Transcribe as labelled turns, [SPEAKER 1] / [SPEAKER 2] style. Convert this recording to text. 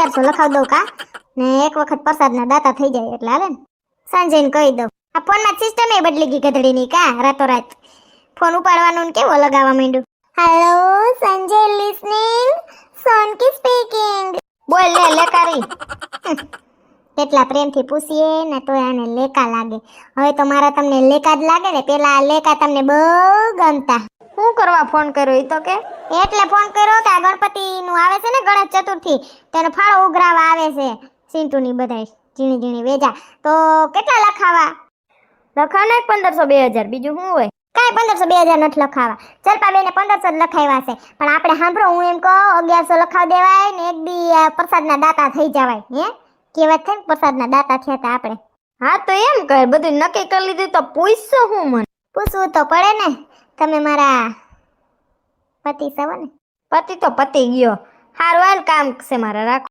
[SPEAKER 1] અગિયારસો લખાવ દઉં કા? ને એક વખત પ્રસાદના દાતા થઈ જાય એટલે આવે ને. સાંજે કહી દઉં. આ ફોનમાં સિસ્ટમ એ બદલી ગઈ ગધડીની કા રાતોરાત. ફોન ઉપાડવાનું ને કેવો લગાવવા માંડ્યું? Hello Sanjay listening Sonki speaking બોલ લે લેકારી. કેટલા પ્રેમથી પૂછીએ ને તોય આને લેકા લાગે. હવે તો મારા તમને લેકા જ લાગે ને પેલા આ લેકા તમને બહુ ગમતા.
[SPEAKER 2] શું કરવા ફોન કર્યો એ તો કે?
[SPEAKER 1] એટલે ફોન કર્યો કે આ ગણપતિ નું આવે છે ને ગણેશ ચતુર્થી તેનો ફાળો ઉઘરાવા આવે છે. સિંટુની બધાય ઝીણી ઝીણી વેજા. તો કેટલા લખાવા?
[SPEAKER 2] લખા ને પંદરસો બે હજાર. બીજું શું હોય?
[SPEAKER 1] કાંઈ પંદરસો બે હજાર નથી લખાવા. ચલપા બેને પંદરસો જ લખાવ્યા છે. પણ આપણે સાંભળો હું એમ કહું અગિયારસો લખાવ દેવાય ને એક દી પ્રસાદના દાતા થઈ જવાય. હે? કહેવત છે પ્રસાદના દાતા થયા હતા આપણે.
[SPEAKER 2] હા તો એમ કર બધું નક્કી કરી લીધું તો પૂછશો હું મને.
[SPEAKER 1] પૂછવું તો પડે ને. તમે મારા પતિ સવો ને?
[SPEAKER 2] પતિ તો પતિ ગયો. હારું હાલ કામ છે મારા રાખો.